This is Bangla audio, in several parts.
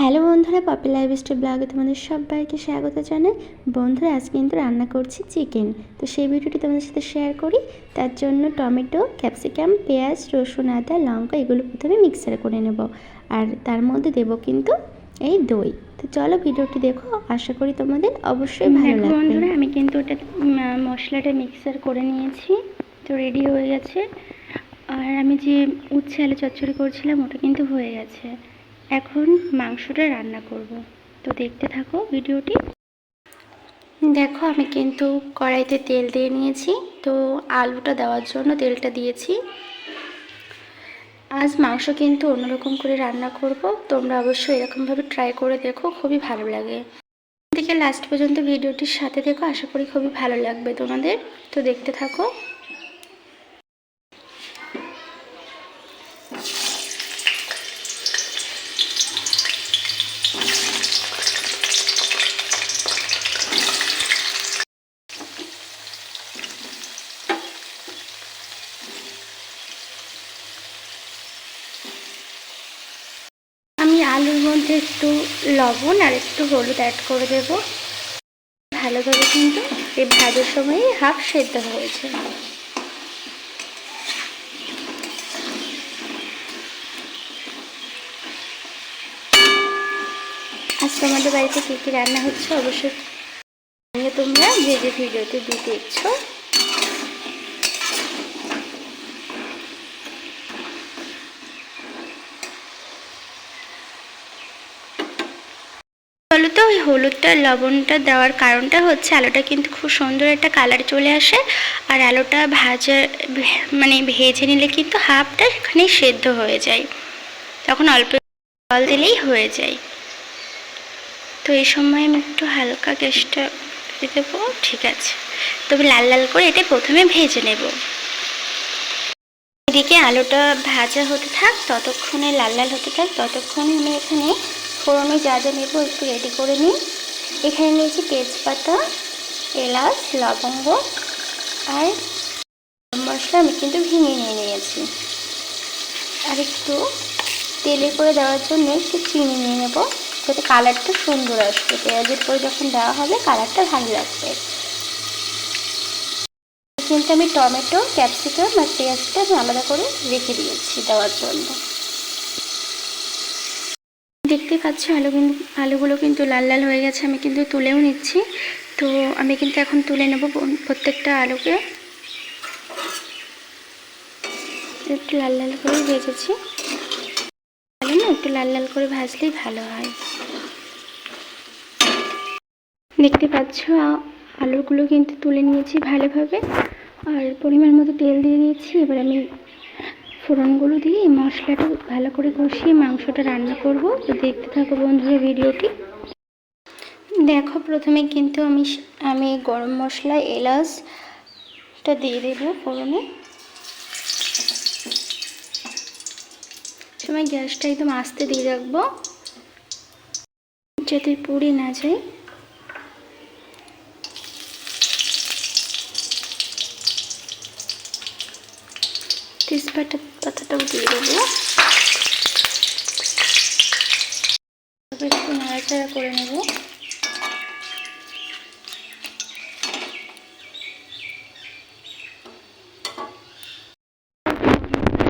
হ্যালো বন্ধুরা পপি লাইভ স্টাইল ব্লগে তোমাদের সবাইকে স্বাগত জানাই। বন্ধুরা আজ কিন্তু রান্না করছি চিকেন। তো সেই ভিডিওটি তোমাদের সাথে শেয়ার করি। তার জন্য টমেটো ক্যাপসিকাম পেঁয়াজ রসুন আদা লঙ্কা এগুলো প্রথমে মিক্সার করে নেব। আর তার মধ্যে দেব কিন্তু এই দই। তো চলো ভিডিওটি দেখো আশা করি তোমাদের অবশ্যই ভালো লাগবে। বন্ধুরা আমি কিন্তু ওটা মশলাটা মিক্সার করে নিয়েছি। তো রেডি হয়ে গেছে। আর আমি যে উচ্ছে আলু চচ্চড়ি করছিলাম ওটা কিন্তু হয়ে গেছে। এখন মাংসটা রান্না করব। তো দেখতে থাকো ভিডিওটি। দেখো, আমি কিন্তু কড়াইতে তেল দিয়ে নিয়েছি। তো আলুটা দেওয়ার জন্য তেলটা দিয়েছি। আজ মাংস কিন্তু অন্যরকম করে রান্না করব। তোমরা অবশ্যই এরকমভাবে ট্রাই করে দেখো, খুবই ভালো লাগে। থেকে লাস্ট পর্যন্ত ভিডিওটির সাথে দেখো, আশা করি খুবই ভালো লাগবে তোমাদের। তো দেখতে থাকো আমি আলুর মধ্যে একটু লবণ আর একটু হলুদ অ্যাড করে দেব। ভালোভাবে কিন্তু এই ভাজার সময় হাফ সেদ্ধ হয়েছে। আজকে আমাদের বাড়িতে কী কী রান্না হচ্ছে অবশ্যই তোমরা। যে যে ভিডিওতে দিয়ে দেখছ বলো তো ওই হলুদটা লবণটা দেওয়ার কারণটা হচ্ছে আলুটা কিন্তু খুব সুন্দর একটা কালার চলে আসে। আর আলুটা ভাজা মানে ভেজে নিলে কিন্তু হাফটা এখানেই সেদ্ধ হয়ে যায়। তখন অল্প জল দিলেই হয়ে যায়। তো এই সময় আমি একটু হালকা গ্যাসটা দেবো, ঠিক আছে। তবে লাল লাল করে এটা প্রথমে ভেজে নেব। এদিকে আলুটা ভাজা হতে থাক, ততক্ষণে লাল লাল হতে থাক, ততক্ষণে আমি এখানে ফোড়নে যা যা নেব একটু রেডি করে নিই। এখানে নিয়েছি তেজপাতা, এলাচ, লবঙ্গ আর মশলা আমি কিন্তু ভেঙে নিয়ে নিয়েছি। আর একটু তেলে করে দেওয়ার জন্য একটু চিনি নিয়ে নেব যাতে কালারটা সুন্দর আসবে। পেঁয়াজের পরে যখন দেওয়া হবে কালারটা ভালো লাগবে। কিন্তু আমি টমেটো, ক্যাপসিকাম আর পেঁয়াজটা আমি আলাদা করে রেখে দিয়েছি দেওয়ার জন্য। দেখতে পাচ্ছ, আলু কিন্তু, আলুগুলো কিন্তু লাল লাল হয়ে গেছে, আমি কিন্তু তুলেও নিচ্ছি। তো আমি কিন্তু এখন তুলে নেব প্রত্যেকটা আলুকে। একটু লাল লাল করে ভেজেছি। আলু না, একটু লাল লাল করে ভাজলেই ভালো হয়। দেখতে পাচ্ছ আলুগুলো কিন্তু তুলে নিয়েছি ভালোভাবে। আর পরিমাণ মতো তেল দিয়ে দিয়েছি, এবার আমি ফোড়নগুলো দিয়ে এই মশলাটা ভালো করে কষিয়ে মাংসটা রান্না করব। তো দেখতে থাকো বন্ধুরা ভিডিওটি। দেখো প্রথমে কিন্তু আমি আমি গরম মশলা, এলাচটা দিয়ে দেবো ফোড়নে। সময় গ্যাসটা একদম আস্তে দিয়ে রাখব। যাতে পুড়ে না যায়। তেজপাতা পাতাটাও দিয়ে দেবো। একটু নাড়াচাড়া করে নেব।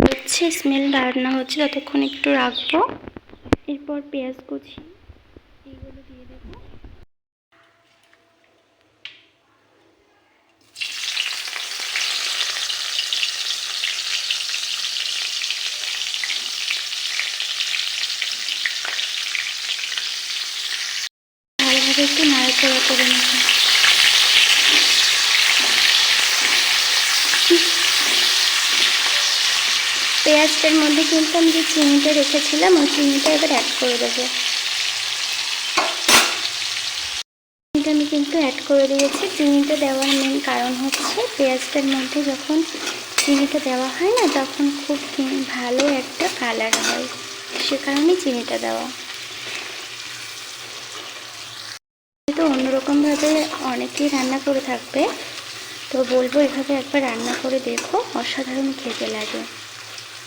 হচ্ছে স্মেল রান্না হচ্ছে, ততক্ষণ একটু রাখব। এরপর পেঁয়াজ কুচি এইগুলো দিয়ে দেবো ভালোভাবে একটু নাড়াচাড়া করে নেব পেঁয়াজটার মধ্যে কিন্তু আমি যে চিনিটা রেখেছিলাম, ওই চিনিটা এবার অ্যাড করে দেবো। চিনিটা আমি কিন্তু অ্যাড করে দিয়েছি। চিনিটা দেওয়ার মেন কারণ হচ্ছে পেঁয়াজটার মধ্যে যখন চিনিটা দেওয়া হয় না, তখন খুব ভালো একটা কালার হয়। সে কারণে চিনিটা দেওয়া। তো অন্যরকমভাবে অনেকেই রান্না করে থাকবে। তো বলব এভাবে একবার রান্না করে দেখো, অসাধারণ খেতে লাগে।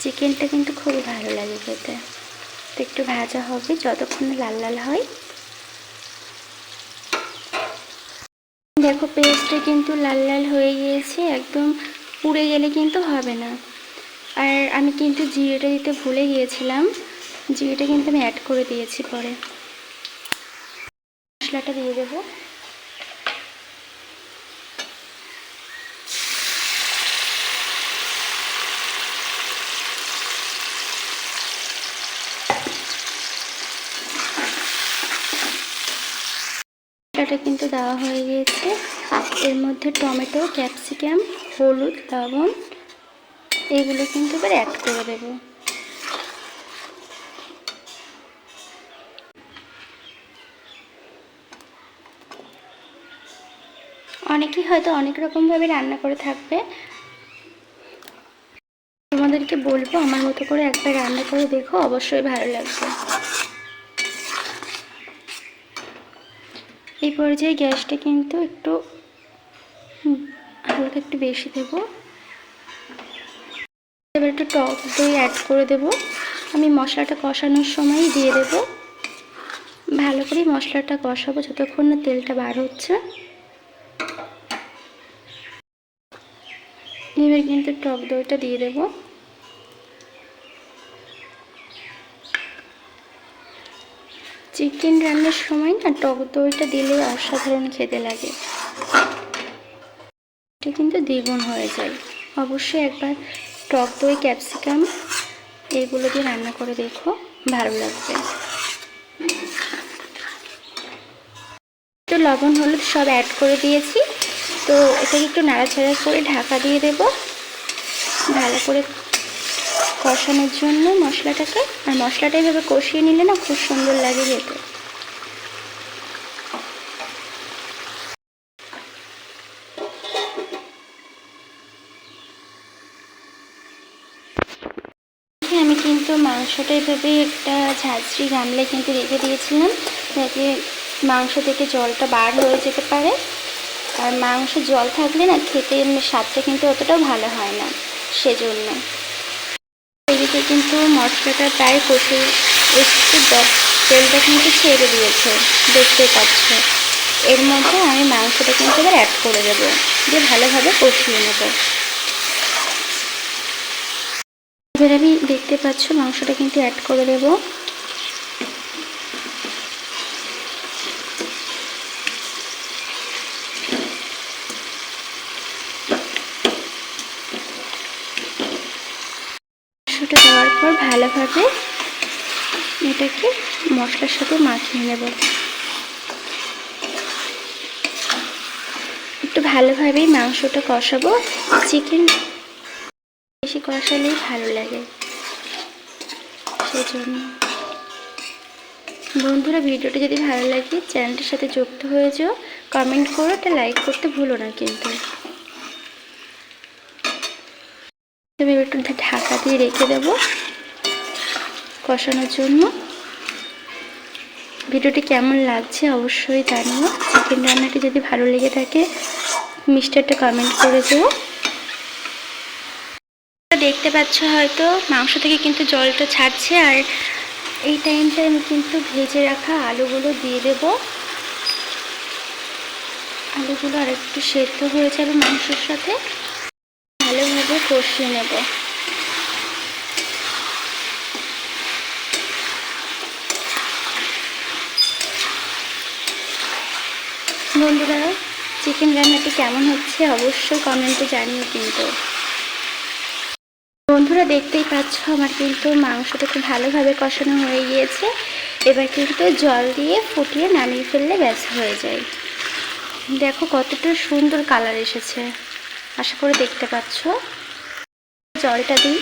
চিকেনটা কিন্তু খুবই ভালো লাগে খেতে। তো একটু ভাজা হবে, যতক্ষণ লাল লাল হয়। দেখো, পেস্টটা কিন্তু লাল লাল হয়ে গিয়েছে, একদম পুড়ে গেলে কিন্তু হবে না। আর আমি কিন্তু জিরেটা দিতে ভুলে গিয়েছিলাম, জিরেটা কিন্তু আমি অ্যাড করে দিয়েছি পরে। মশলাটা দিয়ে দেবো। মশলাটা কিন্তু দেওয়া হয়ে গিয়েছে। এর মধ্যে টমেটো, ক্যাপসিকাম, হলুদ, লবণ, এগুলো কিন্তু এবার অ্যাড করে দেবো। অনেকেই হয়তো অনেক রকমভাবে রান্না করে থাকবে। তোমাদেরকে বলব, আমার মতো করে একবার রান্না করে দেখো, অবশ্যই ভালো লাগবে। এই পর্যায়ে গ্যাসটা কিন্তু একটু হালকা একটু বেশি দেব। এবার একটু টক দই অ্যাড করে দেব। আমি মশলাটা কষানোর সময়ই দিয়ে দেব। ভালো করে মশলাটা কষাবো যতক্ষণ না তেলটা বার হচ্ছে। এবার কিন্তু টক দইটা দিয়ে দেব। চিকেন রান্নার সময় না টক দইটা দিলে অসাধারণ খেতে লাগে। এটা কিন্তু দ্বিগুণ হয়ে যায়। অবশ্যই একবার টক দই, ক্যাপসিকাম এগুলো দিয়ে রান্না করে দেখো, ভালো লাগবে। তো লবণ, হলুদ সব অ্যাড করে দিয়েছি। তো এটাকে একটু নাড়াচাড়া করে ঢাকা দিয়ে দেব। ভালো করে কষানোর জন্য মশলাটাকে, আর মশলাটা এভাবে কষিয়ে নিলে না খুব সুন্দর লাগে যেতে আমি কিন্তু মাংসটা এভাবে একটা ঝাঁঝরি গামলে কিন্তু রেখে দিয়েছিলাম, যাতে মাংস থেকে জলটা বার হয়ে যেতে পারে। আর মাংস জল থাকলে না খেতে স্বাদটা কিন্তু অতটাও ভালো হয় না, সেজন্য। এদিকে কিন্তু মশলাটা প্রায় কষে একটু তেলটা কিন্তু ছেড়ে দিয়েছে, দেখতে পাচ্ছ। এর মধ্যে আমি মাংসটা কিন্তু এবার অ্যাড করে দেবো, দিয়ে ভালোভাবে কষিয়ে নেব। এবার আমি দেখতে পাচ্ছ মাংসটা কিন্তু অ্যাড করে দেবো। মাংসটা দেওয়ার পর ভালোভাবে এটাকে মশলার সাথে মাখিয়ে নেব। একটু ভালোভাবেই মাংসটা কষাবো। চিকেন বেশি কষালেই ভালো লাগে। সেজন্য। বন্ধুরা, ভিডিওটা যদি ভালো লাগে, চ্যানেলটির সাথে যুক্ত হয়ে যাও কমেন্ট করো, একটা লাইক করতে ভুলো না কিন্তু। তবে একটু ঢাকা দিয়ে রেখে দেব কষানোর জন্য। ভিডিওটি কেমন লাগছে অবশ্যই জানিও। চিকেন রান্নাটি যদি ভালো লেগে থাকে মিষ্টি একটা কমেন্ট করে দেবো দেখতে পাচ্ছ হয়তো মাংস থেকে কিন্তু জলটা ছাড়ছে, আর এই টাইমটা আমি কিন্তু ভেজে রাখা আলুগুলো দিয়ে দেব। আলুগুলো আর একটু সেদ্ধ হয়ে যাবে মাংসের সাথে। ভালোভাবে কষিয়ে নেব। বন্ধুরা চিকেন রান্নাটি কেমন হচ্ছে অবশ্যই কমেন্টে জানিও কিন্তু। বন্ধুরা, দেখতেই পাচ্ছ আমার কিন্তু মাংসটা খুব ভালোভাবে কষানো হয়ে গিয়েছে। এবার কিন্তু জল দিয়ে ফুটিয়ে নামিয়ে ফেললে ব্যাস হয়ে যায়। দেখো কতটা সুন্দর কালার এসেছে। আশা করে দেখতে পাচ্ছ। জলটা দিই।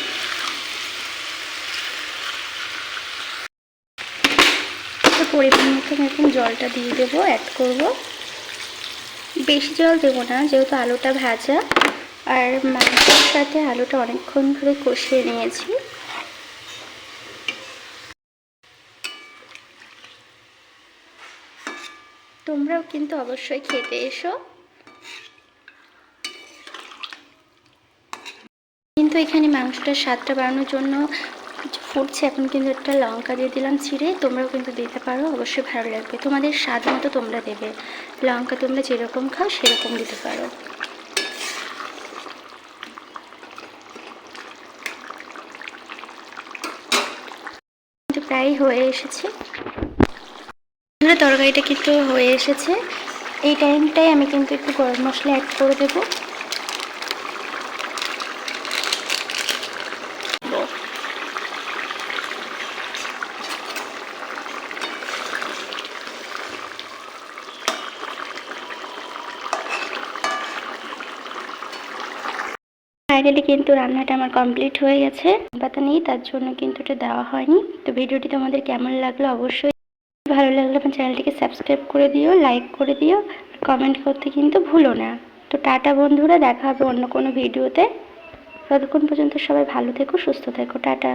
পরিমাণ মতো আমি এখন জলটা দিয়ে দেবো অ্যাড করব। বেশি জল দেবো না, যেহেতু আলুটা ভাজা। আর মাংসের সাথে আলুটা অনেকক্ষণ ধরে কষিয়ে নিয়েছি। তোমরাও কিন্তু অবশ্যই খেতে এসো। এখানে মাংসটার স্বাদটা বাড়ানোর জন্য ফুটছে। এখন কিন্তু একটা লঙ্কা দিয়ে দিলাম চিড়ে। তোমরাও কিন্তু দিতে পারো। অবশ্যই ভালো লাগবে। তোমাদের স্বাদ মতো তোমরা দেবে। লঙ্কা তোমরা যেরকম খাও, সেরকম দিতে পারো। প্রায় হয়ে এসেছে। তরকারিটা কিন্তু হয়ে এসেছে। এই টাইমটাই আমি কিন্তু একটু গরম মশলা অ্যাড করে দেবো। ফাইনালি কিন্তু রান্নাটা আমার কমপ্লিট হয়ে গেছে। পাতা নেই, তার জন্য কিন্তু এটা দেওয়া হয়নি। তো ভিডিওটি তোমাদের কেমন লাগল অবশ্যই ভালো লাগলে আমার চ্যানেলটিকে সাবস্ক্রাইব করে দিও লাইক করে দিও কমেন্ট করতে কিন্তু ভুলো না। তো টাটা বন্ধুরা, দেখা হবে অন্য কোনো ভিডিওতে। ততক্ষণ পর্যন্ত সবাই ভালো থেকো, সুস্থ থেকো, টাটা।